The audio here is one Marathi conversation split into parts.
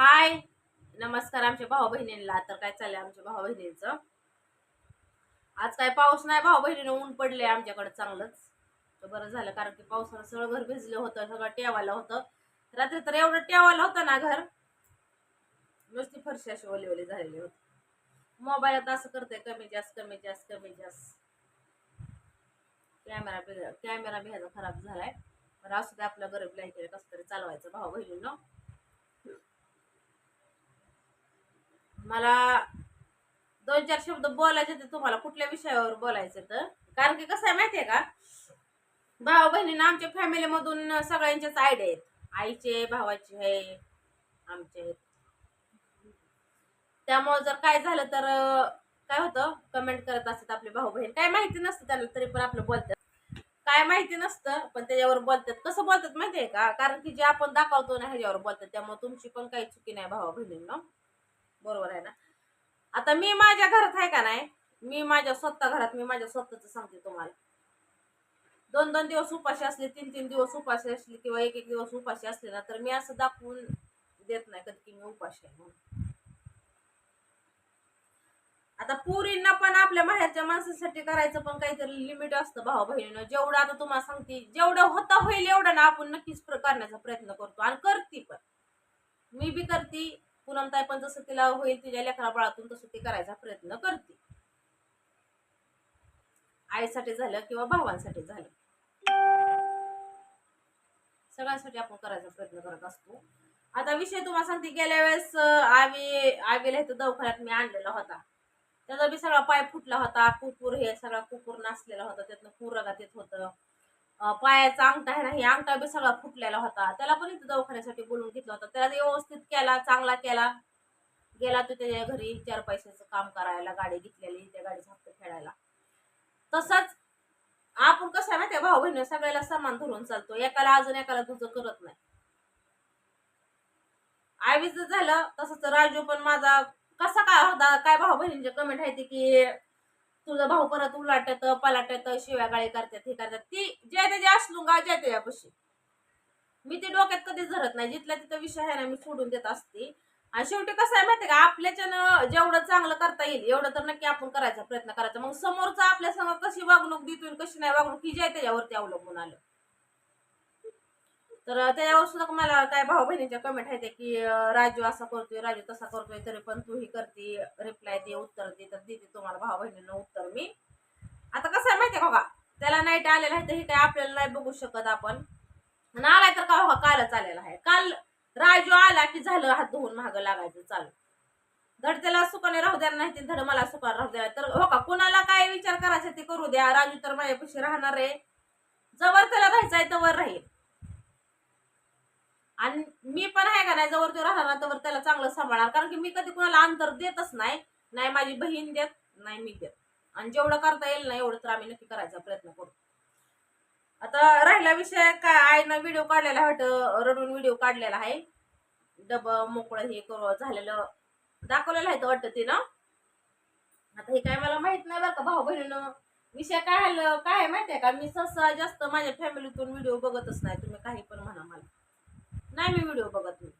हाय. नमस्कार आमच्या भाऊ बहिणींना तर काय चाललंय आमच्या भाऊ बहिणींचं आज काय पाऊस नाही भाऊ बहिणीनं ऊन पडले आमच्याकडे चांगलंच. तर बरं झालं कारण की पावसानं सगळं घर भिजलं होतं सगळं टेवायला होतं. रात्री तर एवढं टेवायला होतं ना घर. नुसती फरशी अशी ओले ओली झालेली होती. मोबाईलात असं करते कमी जास्त कमी जास्त कमी जास्त. कॅमेरा कॅमेरा कॅमेरा ह्याचा खराब झालाय. पण असू दे आपलं गरीब लाइट कसं तरी चालवायचं भाऊ बहिणीनं मला दोन चार शब्द बोलायचे ते तुम्हाला कुठल्या विषयावर बोलायचं तर कारण की कसं आहे माहितीये का? भाऊ बहिणींना आमच्या फॅमिलीमधून सगळ्यांच्याच आयडिया आहेत. आईचे भावाचे आहे आमचे आहेत त्यामुळे जर काय झालं तर काय होतं? कमेंट करत असतात आपले भाऊ बहीण. काय माहिती नसतं त्यांना तरी पण आपलं बोलतात. काय माहिती नसतं पण त्याच्यावर बोलतात. कसं बोलतात माहितीये का? कारण की जे आपण दाखवतो ना ह्याच्यावर बोलतात. त्यामुळे तुमची पण काही चुकी नाही भावा बहिणींना. बरोबर आहे ना? आता मी माझ्या घरात आहे का नाही? मी माझ्या स्वतः घरात मी माझ्या स्वतःच सांगते तुम्हाला. दोन दोन दिवस उपाशी असले तीन तीन दिवस उपाशी असले किंवा एक एक दिवस उपाशी असले ना तर मी असं दाखवून देत नाही कधी की मी उपाशी आहे म्हणून. आता पुरींना पण आपल्या माहेरच्या माणसासाठी करायचं पण काहीतरी लिमिट असतं भाऊ बहिणीनं. जेवढं आता तुम्हाला सांगते जेवढं होता होईल एवढं ना आपण नक्कीच करण्याचा प्रयत्न करतो आणि करते पण. मी बी करते पूनमताई पण जसं तिला होईल तिच्या लेकरा बाळातून तसं ती करायचा प्रयत्न करते. आईसाठी झालं किंवा भावांसाठी झालं. सगळ्यांसाठी आपण करायचा प्रयत्न करत असतो. आता विषय तुम्हाला सांगते गेल्या वेळेस आवी आवीला इथं दवाखान्यात मी आणलेला होता. त्याचा बी सगळा पाय फुटला होता कुकूर हे सगळा कुकूर नाचलेला होता त्यातनं पूर रगात येत होतं. पायाचा अंगठा आहे ना हे अंगठा बी सगळा फुटलेला होता. त्याला पण इथं दवाखान्यासाठी बोलून घेतला होता. त्याला व्यवस्थित केला चांगला केला. गेला तो त्याच्या घरी चार पैशाचं काम करायला गाडी घेतलेली त्या गाडीचा हप्ता फेडायला तसंच आपण कसं आहे माहिती भाऊ बहिणी सगळ्याला समान धरून चालतो. एकाला अजून एकाला तुझं करत नाही. आईच झालं तसंच राजू पण माझा कसा काय होता काय भाऊ बहिणींचे कमेंट आहे की तुझा भाऊ परत उलाटत पलाटत शिव्या गाळी करतात हे करतात. ती जे त्याचे असलू गा ज्या त्याच्यापाशी. मी ते डोक्यात कधीच धरत नाही. जिथल्या तिथं विषय आहे ना मी सोडून देत असते. आणि शेवटी कसं आहे माहितीये का? आपल्याच्यानं जेवढं चांगलं करता येईल एवढं तर नक्की आपण करायचा प्रयत्न करायचा. मग समोरचा आपल्या संग कशी वागणूक देतोय कशी नाही वागणूक ही जे त्याच्यावरती अवलंबून आलं. तर त्याच्यावर सुद्धा मला काय भाऊ बहिणीच्या कमेंट आहेत की राजू असा करतोय राजू तसा करतोय तरी पण तू ही करते रिप्लाय दे उत्तर दे तर देते तुम्हाला भाऊ बहिणींना उत्तर मी. आता कसं आहे माहितीये का त्याला नाईट आलेला आहे तर हे काय आपल्याला नाही बघू शकत आपण. आणि आलाय तर का हो कालच आलेला आहे. काल राजू आला की झालं हात धुवून महाग लागायचं चालू. धड त्याला सुखाने राहू द्या नाही धड मला सुखाने राहू द्या. तर हो का कोणाला काय विचार करायचा ते करू द्या. राजू तर माझ्यापाशी राहणार आहे. जवळ त्याला राहायचंय तवर राहील. आणि मी पण आहे का नाही जवळ तो राहणार तर त्याला चांगलं सांभाळणार. कारण की मी कधी कुणाला अंतर देतच नाही. नाही माझी बहीण देत नाही मी देत. आणि जेवढं करता येईल ना एवढं तर आम्ही नक्की करायचा प्रयत्न करू. आता राहिला विषय काय आईनं व्हिडिओ काढलेला हट वाटतं, रडून व्हिडिओ काढलेला आहे. डब मोकळं हे करू झालेलं दाखवलेलं आहे तर वाटतं तिनं. आता हे काय मला माहीत नाही बरं का भाऊ बहिणीनं. विषय काय काय आहे माहितीये का? मी सहसा जास्त माझ्या फॅमिलीतून व्हिडिओ बघतच नाही तुम्ही काही पण नाही मी व्हिडिओ बघत नाही.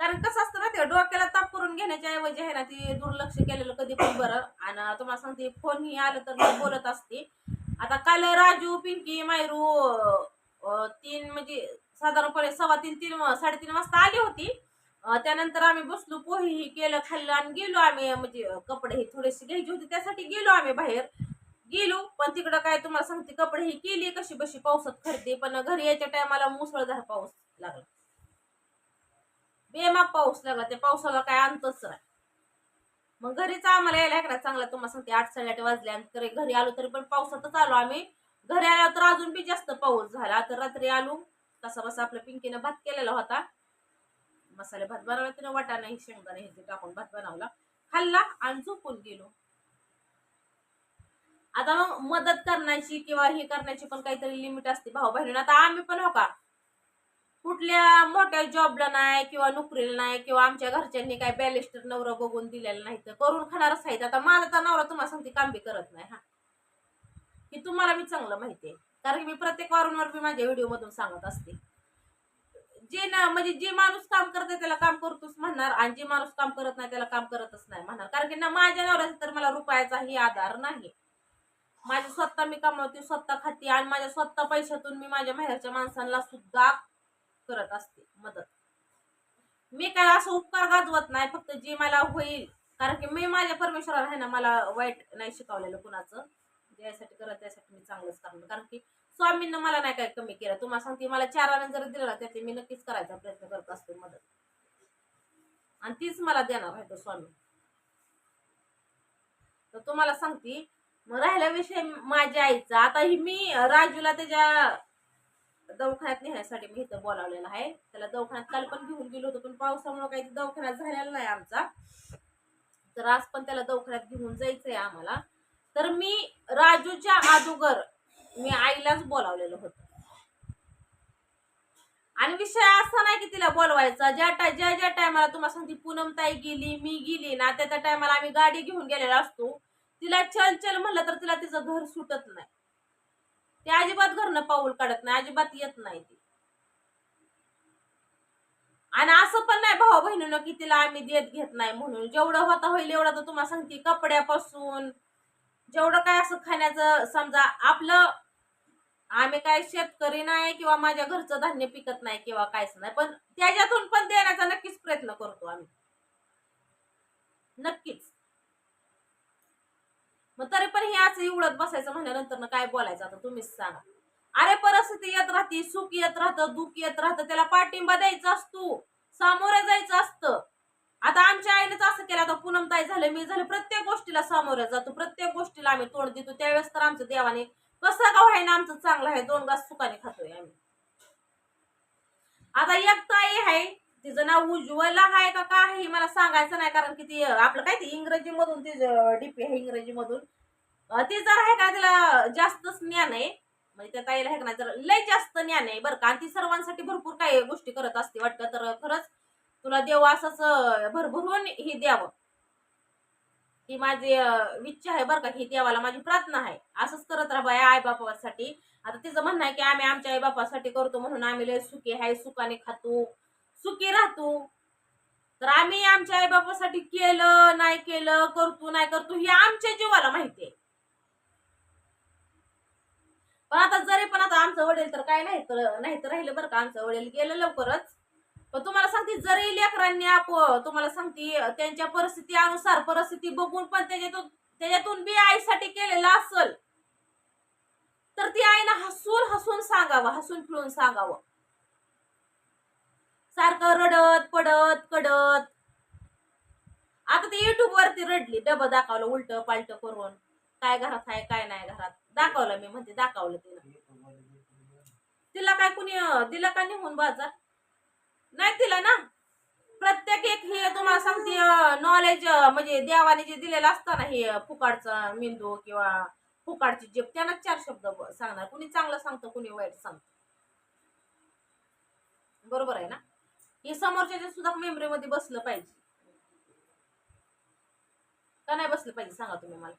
कारण कसं असतं ना ते डोक्याला ताप करून घेण्याच्या ऐवजी आहे ना ते दुर्लक्ष केलेलं कधी पण बरं. आणि तुम्हाला सांगते फोन ही आलं तर मी बोलत असते. आता काल राजू पिंकी मायरू तीन म्हणजे साधारणपणे सव्वा तीन तीन साडेतीन वाजता आली होती. त्यानंतर आम्ही बसलो पोहेही केलं खाल्लं आणि गेलो आम्ही म्हणजे कपडे ही थोडेसे घ्यायचे होते. त्यासाठी गेलो आम्ही बाहेर. गेलो पण तिकडं काय तुम्हाला सांगते कपडे ही केली कशी बशी पावसात खरेदी. पण घरी यायच्या टायमाला मुसळधार पाऊस. लागला. बेमाग पाऊस लागला त्या पावसाला काय अंतच नाही. मग घरीच आम्हाला यायला इकडे चांगला तुम्हाला सांगते आठ साडेआठ वाजले आणि घरी आलो तरी पण पावसातच आलो आम्ही. घरी आलो तर अजून बी जास्त पाऊस झाला. तर रात्री आलो तसा बसा आपल्या पिंकीनं भात केलेला होता. मसाले भात बनवला तिनं वाटाणा हे शेंगदाणे हे टाकून भात बनवला. खाल्ला आणि झोपून गेलो. आता मग मदत करण्याची किंवा हे करण्याची पण काहीतरी लिमिट असते. भाऊ बहिणी आता आम्ही पण हो का कुठल्या मोठ्या जॉबला नाही किंवा नोकरीला नाही किंवा आमच्या घरच्यांनी काय बॅलिस्टर नवरा बघून दिलेला नाही तर करून खाणारच आहेत आता माझा तर नवरा तुम्हाला सांगते काम बी करत नाही हा. की तुम्हाला मी चांगलं माहिती आहे. कारण की मी प्रत्येक वारंवार मी माझ्या व्हिडिओ मधून सांगत असते. जे ना म्हणजे जे माणूस काम करते त्याला काम करतोच म्हणणार आणि जे माणूस काम करत नाही त्याला काम करतच नाही म्हणणार. कारण की ना माझ्या नवऱ्याचा तर मला रुपयाचाही आधार नाही. माझी स्वतः मी कमावते स्वतः खाते आणि माझ्या स्वतः पैशातून मी माझ्या माहेरच्या माणसांना सुद्धा करत असते मदत. मी काय असं उपकार गाजवत नाही फक्त जे मला होईल. कारण की मी माझ्या परमेश्वराला आहे ना मला वाईट नाही शिकवलेलं कुणाचं. ज्यासाठी करत त्यासाठी मी चांगलंच करणार. कारण की स्वामींना मला नाही काय कमी केलं. तुम्हाला सांगते मला चार आनंद जर दिलं ना त्याचे मी नक्कीच करायचा प्रयत्न करत असते मदत. आणि तीच मला देणार आहे तो स्वामी. तर तुम्हाला सांगते मग राहिला विषय माझ्या आईचा. आता ही मी राजूला त्याच्या दवाखान्यात नेण्यासाठी मी इथं बोलावलेलं आहे. त्याला दवाखान्यात काल पण घेऊन गेलो होतो पण पावसामुळे काही दवाखान्यात झालेला नाही आमचा. तर आज पण त्याला दवाखान्यात घेऊन जायचंय आम्हाला. तर मी राजूच्या अगोदर मी आईलाच बोलावलेलं होतं. आणि विषय असा नाही की तिला बोलवायचा. ज्या टा ज्या ज्या टायमाला तुम्हाला सांगते पूनम ताई गेली मी गेली ना त्या त्या टायमाला आम्ही गाडी घेऊन गेलेला असतो. तिला चल चल म्हणलं तर तिला तिचं घर सुटत नाही. ते अजिबात घरनं पाऊल काढत नाही अजिबात येत नाही ती. आणि असं पण नाही भाऊ बहिणीनं की तिला आम्ही देत घेत नाही म्हणून. जेवढं होता होईल एवढं तर तुम्हाला सांगते कपड्यापासून. जेवढं काय असं खाण्याचं समजा आपलं आम्ही काय शेतकरी नाही किंवा माझ्या घरचं धान्य पिकत नाही किंवा काहीच नाही पण त्याच्यातून पण देण्याचा नक्कीच प्रयत्न करतो आम्ही. नक्कीच. मग तरी पण हे असं उडत बसायचं म्हणल्यानंतर ना काय बोलायचं आता तुम्हीच सांगा. अरे परिस्थिती येत राहते सुख येत राहतं दुःख येत राहतं त्याला पाठिंबा द्यायचा असतो सामोरे जायचं असतं. आता आमच्या आईनेच असं केलं आता पूनमताई झालं मी झालं प्रत्येक गोष्टीला सामोरे जातो प्रत्येक गोष्टीला आम्ही तोंड देतो. त्यावेळेस तर आमचं देवाने कसं का व्हायना आमचं चांगलं आहे दोन घास सुखाने खातोय आम्ही. आता एक ताई आहे तिचं नाव उज्ज्वला आहे का काय हे मला सांगायचं नाही कारण की ती आपलं काय ते इंग्रजी मधून ती डीपी आहे इंग्रजी मधून ती जर आहे का तिला जास्तच ज्ञान आहे म्हणजे त्या ताईला आहे का नाही तर लय जास्त ज्ञान आहे बरं का आणि ती सर्वांसाठी भरपूर काही गोष्टी करत असते वाटतं तर खरंच तुला देव असंच भरभरून हे द्यावं. ही माझी विच्छा इच्छा आहे बरं का ही देवाला माझी प्रार्थना आहे. असंच करत राहा बाय आई बापासाठी आता तिचं म्हणणं आहे की आम्ही आमच्या आई बापासाठी करतो म्हणून आम्ही लय सुखी आहे सुखाने खातो. सुखी राहतो. तर आम्ही आमच्या आई बापासाठी केलं नाही केलं करतो नाही करतो हे आमच्या जीवाला माहिती आहे. पण आता जरी पण आता आमचं वडील तर काय नाही तर नाही तर राहिलं बरं का. आमचं वडील गेलं लवकरच. पण तुम्हाला सांगते जरी लेकरांनी आप तुम्हाला सांगते त्यांच्या परिस्थिती अनुसार परिस्थिती बघून पण त्याच्यातून त्याच्यातून बी आईसाठी केलेलं असल तर ती आईनं हसून हसून सांगावं हसून फिरून सांगावं. सारखं रडत पडत कडत. आता ते युट्यूब वरती रडली डबं दाखवलं उलट पालट करून. काय घरात आहे काय नाही घरात. दाखवलं मी म्हणते दाखवलं तिला. तिला काय कुणी दिलं का निघून बाजार? नाही तिला ना? प्रत्येक एक हे तुम्हाला सांगते नॉलेज म्हणजे देवाने जे दिलेलं असतं ना हे अं, फुकाडचा मेंदू किंवा फुकाडची जेप त्यांना चार शब्द सांगणार. कुणी चांगलं सांगतं कुणी वाईट सांगतं. बरोबर आहे ना? हे समोरच्या सुद्धा मेमरीमध्ये बसलं पाहिजे. का नाही बसलं पाहिजे? सांगा तुम्ही मला.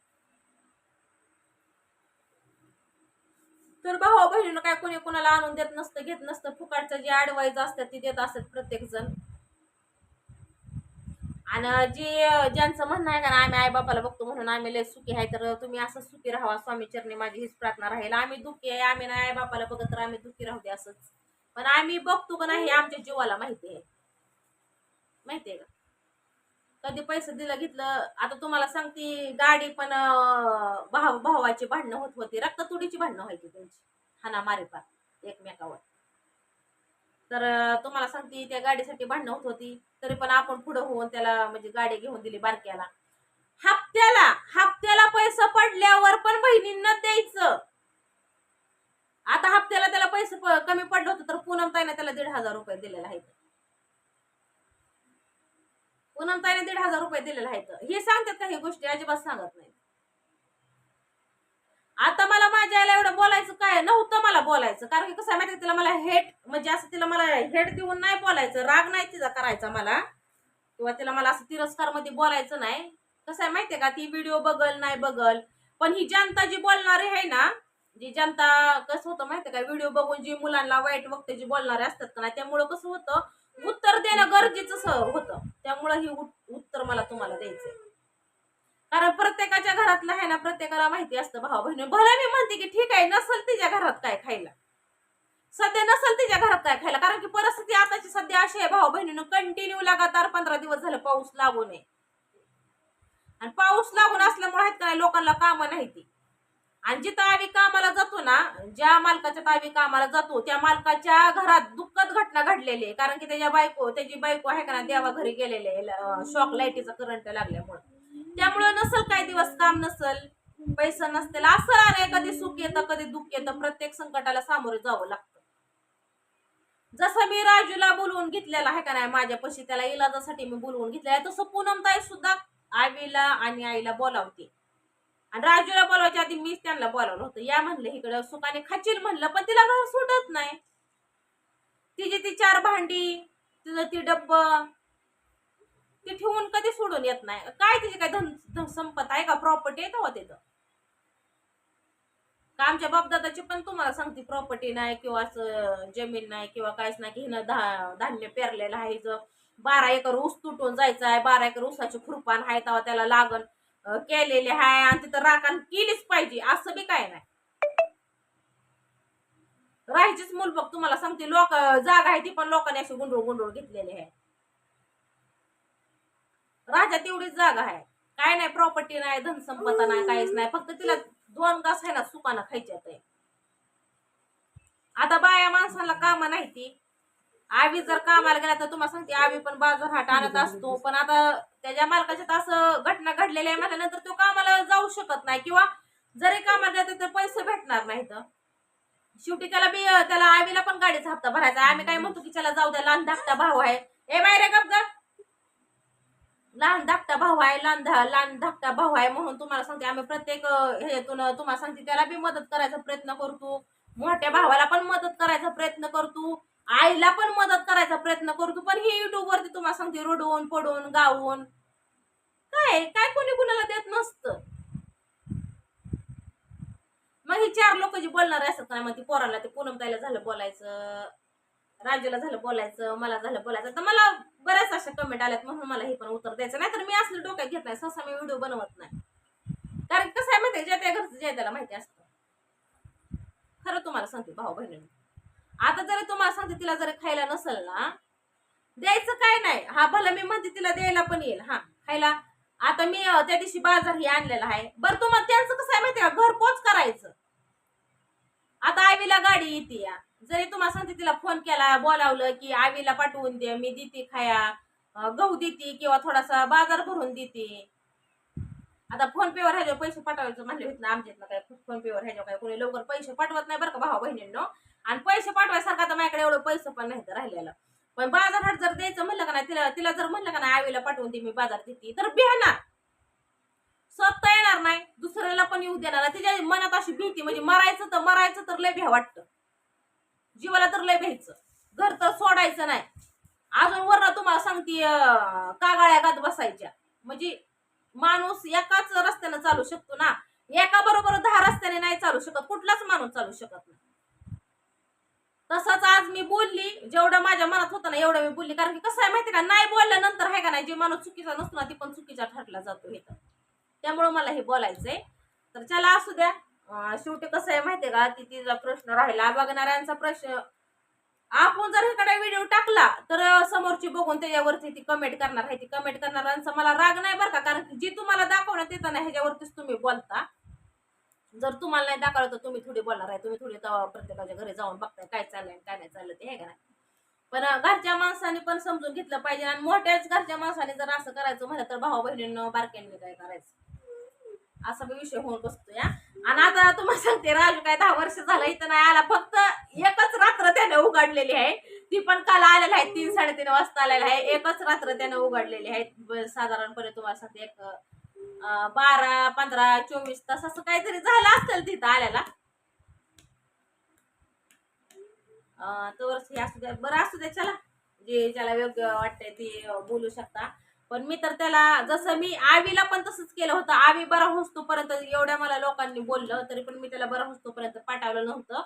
तर भाऊ बहिणीनं काय कोणी कोणाला आणून देत नसतं घेत नसतं. फुकाटचं जे ॲडवाईज असतात ते देत असतात प्रत्येक जण आणि जे ज्यांचं म्हणणं आहे का ना आम्ही आई बापाला बघतो म्हणून आम्ही लय सुखी आहे. तर तुम्ही असं सुखी राहावा स्वामी चरणी माझी हीच प्रार्थना राहील. आम्ही दुःखी आहे आम्ही नाही आई बापाला बघत तर आम्ही दुःखी राहू दे असंच. पण आम्ही बघतो का नाही हे आमच्या जीवाला माहिती आहे. माहिती आहे का? कधी पैसे दिलं घेतलं आता तुम्हाला सांगते गाडी पण भाव भावाची भांडणं होत होती रक्ततुडीची भांडणं व्हायची त्यांची हाना मारेपा एकमेकावर. तर तुम्हाला सांगते त्या गाडीसाठी भांडणं होत होती तरी पण आपण पुढं होऊन त्याला म्हणजे गाडी घेऊन दिली बारक्याला. हप्त्याला हप्त्याला पैसे पडल्यावर पण बहिणींना द्यायचं. आता हप्त्याला त्याला पैसे कमी पडले होतं त्याला दीड हजार रुपये दिलेले आहेत. पूनमताईने दीड हजार रुपये दिलेला आहेत. हे सांगतात का? ही गोष्टी अजिबात सांगत नाही आता मला माझ्या आईला एवढं बोलायचं काय? नव्हतं मला बोलायचं. कारण की कसं आहे माहिती तिला मला हेट म्हणजे असं तिला मला हेट देऊन नाही बोलायचं. राग नाही तिचा करायचा मला. किंवा तिला मला असं तिरस्कारमध्ये बोलायचं नाही. कसं आहे माहितीये का? ती व्हिडिओ बघल नाही बघल. पण ही जनता जी बोलणारी आहे ना जी जनता कसं होतं माहिती का? व्हिडिओ बघून जी मुलांना वाईट वक्ते जी बोलणारे असतात का नाही त्यामुळं कसं होतं उत्तर देणं गरजेचं होतं. त्यामुळं ही उत्तर मला तुम्हाला द्यायचंय. कारण प्रत्येकाच्या घरातलं आहे ना प्रत्येकाला माहिती असतं भाऊ बहिणी भला मी म्हणते की ठीक आहे नसल तिच्या घरात काय खायला. सध्या नसल तिच्या घरात काय खायला कारण की परिस्थिती आताची सध्या अशी आहे भाऊ बहिणीनं कंटिन्यू लगातार पंधरा दिवस झालं पाऊस लागू नये. आणि पाऊस लागून असल्यामुळे आहेत का लोकांना कामं नाही ती. आणि जिथं आम्ही कामाला जातो ना ज्या मालकाच्या आम्ही कामाला जातो त्या मालकाच्या घरात दुःखद घटना घडलेली आहे. कारण की त्याच्या बायको त्याची बायको आहे का ना देवा घरी गेलेले शॉक लाईटीचा करंट लागल्यामुळं. त्यामुळं नसल काही दिवस काम नसल पैसा नसतील असं आलंय कधी सुख येतं कधी दुःख येतं प्रत्येक संकटाला सामोरे जावं लागतं. जसं मी राजूला बोलवून घेतलेला आहे का नाही माझ्यापाशी त्याला इलाजासाठी मी बोलवून घेतलेला आहे तसं पूनमताई सुद्धा आईला आणि आईला बोलावते. आणि राजूला बोलवायच्या आधी मीच त्यांना बोलावलं होतं. या म्हणलं इकडं सुखाने खाचील म्हणलं पण तिला घर सुटत नाही. तिची ती चार भांडी तिचं ती डब्ब ती ठेवून कधी सोडून येत नाही. काय तिची काय धन धन- संपत आहे का? प्रॉपर्टी आहे तेव्हा तिथं. का आमच्या बापदादाची पण तुम्हाला सांगते प्रॉपर्टी नाही किंवा असं जमीन नाही किंवा काहीच नाही की हिनं धा धान्य पेरलेलं आहे बारा एकर ऊस तुटून जायचं आहे बारा एकर ऊसाची खुरपान आहे तेव्हा त्याला लागण. केलेले आहे आणि तिथं राखण केलीच पाहिजे असं बी काय नाही. राहायचीच मूल बघ तुम्हाला सांगते लोक जागा आहे ती पण लोकांनी अशी गुंडळ गुंडळ घेतलेली आहे. राजा तेवढीच जागा आहे. काय नाही प्रॉपर्टी नाही धनसंपदा नाही काहीच नाही. फक्त तिला दोन घास आहे ना सुपाना खायच्यात आहे. आता बाया माणसाला काम नाही ती. आवी जर कामाला गेला तर तुम्हाला सांगते आवी पण बाजार हाट आणत असतो. पण आता त्याच्या मालकाच्यात असं घटना घडलेल्या आहे म्हटल्यानंतर तो कामाला जाऊ शकत नाही किंवा जरी कामाला जाते तर पैसे भेटणार नाहीत. शेवटी त्याला बी त्याला आवीला पण गाडीचा हप्ता भरायचा आम्ही काय म्हणतो की त्याला जाऊ द्या लहान धाकटा भाऊ आहे. ए बाहेर गप ग लहान धाकटा भाऊ आहे लहान लहान धाकटा भाऊ आहे म्हणून तुम्हाला सांगते आम्ही प्रत्येक ह्यातून ह्याच्यातून तुम्हाला सांगते त्याला बी मदत करायचा प्रयत्न करतो. मोठ्या भावाला पण मदत करायचा प्रयत्न करतो. आईला पण मदत करायचा प्रयत्न करतो पण हे युट्यूब वरती तुम्हाला सांगते रडवून पडून गावून काय काय कोणी कुणाला देत नसतं. मग ही चार लोक जी बोलणार असतात ना मग ती पोराला ते पूनम ताईला झालं बोलायचं राजूला झालं बोलायचं मला झालं बोलायचं. तर मला बऱ्याच अशा कमेंट आल्यात म्हणून मला हे पण उत्तर द्यायचं. नाही तर मी असलं डोक्यात घेत नाही सहसा मी व्हिडिओ बनवत नाही. कारण कसं आहे माहिती ज्या त्या घरचं ज्या त्याला माहिती असतं. खरं तुम्हाला सांगते भाऊ बहिणी आता जरी तुम्हाला सांगते तिला जरी खायला नसेल ना द्यायचं काय नाही. हा भला मी म्हणते तिला द्यायला पण येईल. हा खायला. आता मी त्या दिवशी बाजार ही आणलेला आहे. बरं तुम्हाला त्यांचं कसं आहे माहिती का? घरपोच करायचं. आता आवीला गाडी येते या. जरी तुम्हाला सांगते तिला फोन केला बोलावलं की आवीला पाठवून दे मी देते खाया. गहू देते किंवा थोडासा बाजार भरून देते. आता फोन पेवर ह्याच्यावर पैसे पाठवायचं म्हणले होते ना आमच्यातनं काय फोन पेवर ह्याच्यावर काय कोणी लवकर पैसे पाठवत नाही बरं का भाऊ बहिणींनो आणि पैसे पाठवायसारखं आता माझ्याकडे एवढं पैसे पण नाही राहिलेलं. पण बाजारहाट जर द्यायचं म्हणलं का नाही तिला तिला जर म्हणलं का नाही आईला पाठवून दे मी बाजार देते तर बिहाणार. स्वतः येणार नाही दुसऱ्याला पण येऊ देणार तिच्या मनात अशी भीती म्हणजे मरायचं तर मरायचं तर लय भ्या वाटतं. जीवाला तर लय भ्यायचं. घर तर सोडायचं नाही. अजून वरण तुम्हाला सांगते कागाळ्या गात बसायच्या. म्हणजे माणूस एकाच रस्त्यानं चालू शकतो ना. एका बरोबर दहा रस्त्याने नाही चालू शकत कुठलाच माणूस चालू शकत नाही. तसंच आज मी बोलली जेवढं माझ्या मनात होतं ना एवढं मी बोलली. कारण की कसं आहे माहिती का नाही बोलल्यानंतर आहे का नाही जे माणूस चुकीचा नसतो ना ती पण चुकीचा ठरला जातो इथं त्यामुळं मला हे बोलायचंय. तर चला असू द्या. शेवटी कसं आहे माहितीये का ती तिचा प्रश्न राहिला. बघणाऱ्यांचा प्रश्न आपण जर इकडे व्हिडिओ टाकला तर समोरची बघून त्याच्यावरती ती कमेंट करणार आहे. ती कमेंट करणाऱ्यांचा मला राग नाही बरं का कारण की जी तुम्हाला दाखवण्यात येतं ना ह्याच्यावरतीच तुम्ही बोलता. जर तुम्हाला नाही दाखवलं तर तुम्ही थोडी बोलणार आहे. तुम्ही थोडी प्रत्येकाच्या घरी जाऊन बघताय काय चाललंय काय नाही चाललं ते हे का नाही? पण घरच्या माणसाने पण समजून घेतलं पाहिजे आणि मोठ्याच घरच्या माणसाने जर असं करायचं म्हणलं तर भाऊ बहिणींना बारक्यांनी काय करायचं? असा मी विषय होऊन बसतो या. आणि आता तुम्हाला सांगते राजू काय दहा वर्ष झालं इथं नाही आला फक्त एकच रात्र त्याने उघडलेली आहे. ती पण काल आलेला आहे तीन साडेतीन वाजता आलेला आहे. एकच रात्र त्याने उघडलेली आहे. साधारणपणे तुम्हाला सांगते एक बारा पंधरा चोवीस तास असं काहीतरी झालं असेल तिथं आल्याला. तर हे असू द्या बरं असू द्या चला. जे ज्याला योग्य वाटतंय ते बोलू शकता. पण मी तर त्याला जसं मी आवीला पण तसंच केलं होतं. आवी बरा होतोपर्यंत एवढ्या मला लोकांनी बोललं तरी पण मी त्याला बरा होतोपर्यंत पाठवलं नव्हतं.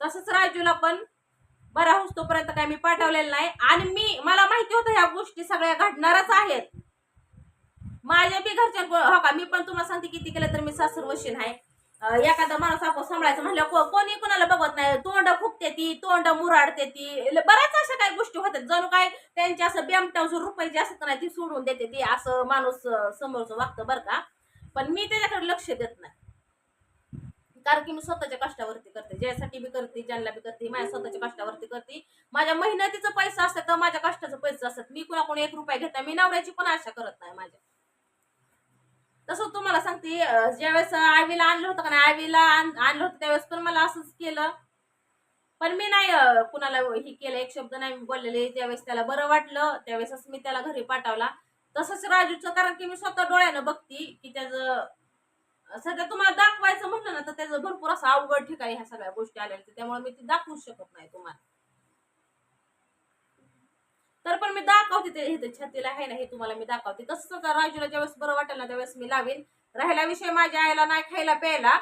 तसंच राजूला पण बरा होतोपर्यंत काय मी पाठवलेलं नाही. आणि मी मला माहिती होतं ह्या गोष्टी सगळ्या घडणारच आहेत. माझ्या बी घरच्या हो का? मी पण तुम्हाला सांगते किती केलं तर मी सासर वशीन आहे एखादा माणूस आपण सांभाळायचं म्हणलं को- कोणी कोणाला बघत नाही. तोंड फुकते ती तोंड मुराडते ती. बऱ्याच अशा काही गोष्टी होतात. जणू काय त्यांची असं बेमटावचं रुपये जे असत नाही ती सोडून देते ती. असं माणूस समोरचं वागतं बरं का. पण मी त्याच्याकडे लक्ष देत नाही. कारण की मी स्वतःच्या कष्टावरती करते. ज्यासाठी बी करते ज्यांना बी करते माझ्या स्वतःच्या कष्टावरती करते. माझ्या मेहनतीचं पैसा असतं तर माझ्या कष्टाचं पैसे असतात. मी कुणाकडून एक रुपया घेता मी नवऱ्याची पण आशा करत नाही माझ्या. तसं तुम्हाला सांगते ज्यावेळेस आवीला आणलं होतं का नाही आवीला आणलं होतं त्यावेळेस पण मला असंच केलं. पण मी नाही कुणाला हे केलं एक शब्द नाही मी बोललेले. ज्यावेळेस त्याला बरं वाटलं त्यावेळेसच मी त्याला घरी पाठवला. तसंच राजूचं कारण की मी स्वतः डोळ्यानं बघती की त्याचं सध्या तुम्हाला दाखवायचं म्हटलं ना तर त्याचं भरपूर असं अवघड ठिकाणी ह्या सगळ्या गोष्टी आलेल्या त्यामुळे मी ती दाखवूच शकत नाही तुम्हाला. तर पण मी दाखवते ते इथे छातीला आहे ना हे तुम्हाला मी दाखवते. तसंच राजूला ज्यावेळेस बरं वाटेल ना त्यावेळेस मी लावेन. राहिला विषय माझ्या आईला नाही खायला प्यायला.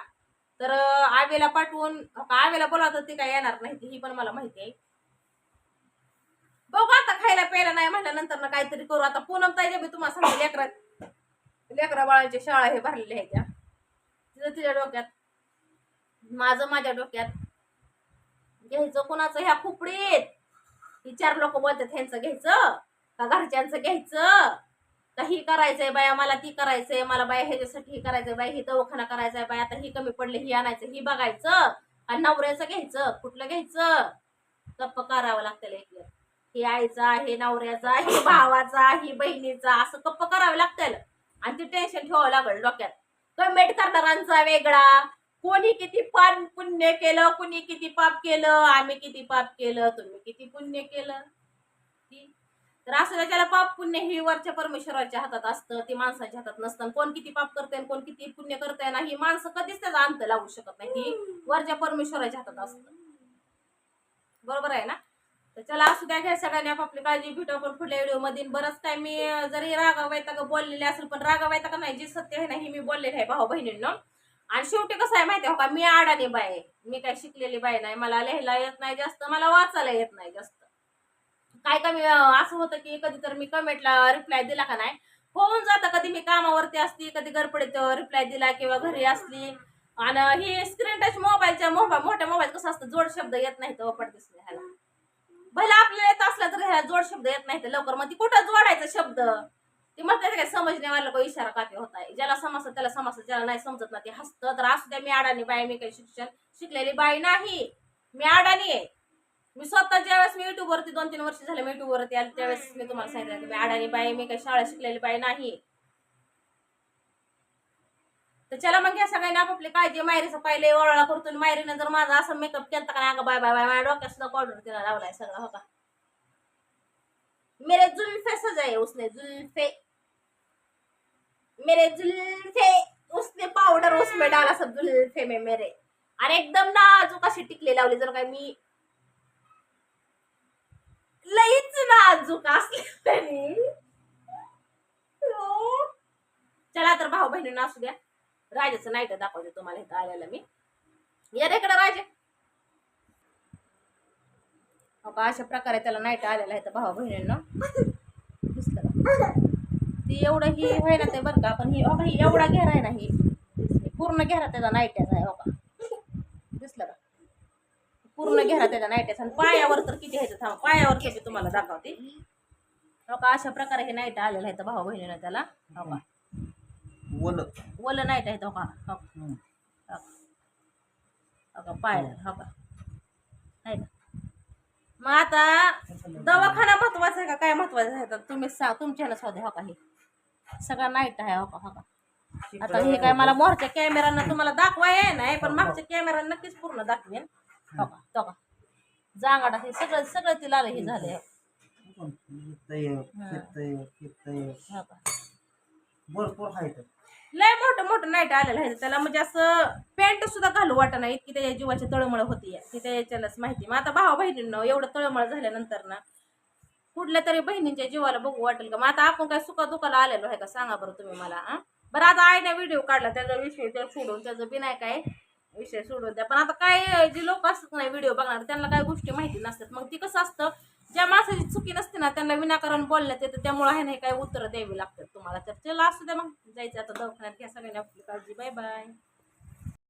तर आवेला पाठवून आवेला बोलावतं ती काय येणार नाही ती ही पण मला माहिती आहे. बघू आता खायला प्यायला नाही म्हटल्यानंतर ना काहीतरी करू. आता पूनम ताईच्या मी तुम्हाला सांगते लेकरा लेकरा बाळांच्या शाळा हे भरलेल्या आहेत त्या. तिचं तिच्या डोक्यात माझं माझ्या डोक्यात. घ्यायचं कोणाचं? ह्या खुपडीत. ही चार लोक बोलतात ह्यांचं घ्यायचं का घरच्यांचं घ्यायचं? का ही करायचंय बाया मला ती करायचंय मला बाया ह्याच्यासाठी ही करायचंय बाया ही दवाखाना करायचंय बाया आता ही कमी पडले ही आणायचं ही बघायचं आणि नवऱ्याचं घ्यायचं कुठलं घ्यायचं? गप्प करावं लागतं एक हे आईचा हे नवऱ्याचा हे भावाचा ही बहिणीचा असं गप्प करावं लागतं. आणि ते टेन्शन ठेवावं लागलं डोक्यात. कमेंट करणारांचा वेगळा. कोणी किती पाप पुण्य केलं कुणी किती पाप केलं आम्ही किती पाप केलं तुम्ही किती पुण्य केलं? तर असं त्याला पाप पुण्य ही वरच्या परमेश्वराच्या हातात असतं ती माणसाच्या हातात नसतं. कोण किती पाप करते कोण किती पुण्य करते ना ही माणसं कधीच त्याचा अंत लावू शकत नाही. ही वरच्या परमेश्वराच्या हातात असतं. बरोबर आहे ना? तर चला असू द्या घ्या सगळ्यांनी आपापली काळजी भेटू आपण पुढल्या व्हिडिओमध्ये बरंच काय मी जरी रागा का बोललेले असेल पण रागा का नाही जी सत्य आहे ना ही मी बोललेले आहे भाऊ बहिणींना आणि शेवटी कसं आहे माहिती आहे हो का मी आडाणी बाय आहे. मी काय शिकलेली बाय नाही मला लिहायला येत नाही जास्त मला वाचायला येत नाही जास्त. काय कमी असं होतं की कधी तर मी कमेंटला रिप्लाय दिला का नाही होऊन जातं. कधी मी कामावरती असती कधी गडपडीत रिप्लाय दिला किंवा घरी असली. आणि ही स्क्रीन टच मोबाईलच्या मोबाईल मोठ्या मोबाईल कसं असतं जोड शब्द येत नाही तर पडतेच नाही ह्याला भले आपल्याला येत असला तर ह्याला जोड शब्द येत नाही तर लवकर. मग ती कुठं जोडायचा शब्द? ती म्हणतात काय समजणे वाला इशारा काफी होत ज्याला समजत त्याला समजत ज्याला नाही समजत ना ते हसतं. तर असू द्या मी अडाणी बाई मी काही शिक्षण शिकलेली बाई नाही. मी अडाणी आहे. मी स्वतः ज्यावेळेस मी युट्यूब वरती दोन तीन वर्ष झाले मी युट्यूब वरती आले त्यावेळेस मी तुम्हाला सांगितलं की मी अडाणी बाई मी काही शाळा शिकलेली बाई नाही. तर चला मग या सगळ्यांनी आपापली काळजी मायरीचा पाहिले ओळा करतो आणि मायरीनं जर माझा असं मेकअप केला का नाही बाय बाय बाय माझ्या डोक्यात सुद्धा पावडर तिला लावलाय सगळं हो का? मेरे जुल्फे सजाय उसने जुल्फे मेरे जुल्फे उसने पावडर उसमें डाला सब जुल्फे में मेरे। आणि एकदम नाजूक अशी टिकले लावली जर काय मी लईच नाजूक असल्याने हो। चला तर भाऊ बहिणींना असू द्या. राजाचं नाईट दाखवते तुम्हाला इथं आलेलं मी. या रेकडे इकडं अशा प्रकारे त्याला नाईट आलेला आहे तर भाऊ बहिणींना. दिसलं ती एवढं ही व्हायला ते बरं का पण ही हो ही एवढा घेरा आहे ना ही. पूर्ण घेरा त्याचा नाईट्याचा आहे हो का दिसलं का? पूर्ण घेरा त्याचा नाईट्याचा आणि पायावर तर किती ह्याचं थांब पायावर मी तुम्हाला दाखवते. हो का अशा प्रकारे हे नाईट आलेलं आहे तर भाऊ बहिणीनं त्याला. हो का? ओलं नाईट आहे हो का. हो. का. हो. का पायाला हो का? आहे का मग आता दवाखाना महत्त्वाचा आहे का? काय महत्वाचं आहे? तर तुम्ही सा तुमच्या हो का हे? सगळं नाईट आहे हो का हो का? आता हे काय मला मोरच्या कॅमेरानं तुम्हाला दाखवाय नाही पण मागच्या कॅमेरा नक्कीच पूर्ण दाखवेन. हो का? तो का? जांगाडा हे सगळं सगळं तिला हे झालंय. हो का? भरपूर लय मोठं मोठं नाईट आलेलं आहे. त्याला म्हणजे असं पॅन्ट सुद्धा घालू वाटत नाही. इतकी त्याच्या जीवाची तळमळ होती ती त्याच्यालाच माहिती. मग आता भावा बहिणींनो एवढं तळमळ झाल्यानंतर ना कुठल्या तरी बहिणींच्या जीवाला बघू वाटेल का? मग आता आपण काय सुखा दुखाला आलेलो आहे का? सांगा बरं तुम्ही मला बरं आता आईने व्हिडिओ काढला त्याचा विषय त्या सोडून त्याचं बी नाही काय विषय सोडून द्या. पण आता काय जे लोक असतात नाही व्हिडिओ बघणार त्यांना काय गोष्टी माहिती नसतात. मग ती कसं असतं ज्या माणसाची चुकी नसते ना त्यांना विनाकारण बोलण्यात येतं त्यामुळे आहे नाही काय उत्तरं द्यावी लागतात तुम्हाला. तर चला असू द्या मग. जायचं आता दवाखान्यात घ्या सगळ्यांनी आपली काळजी. Bye bye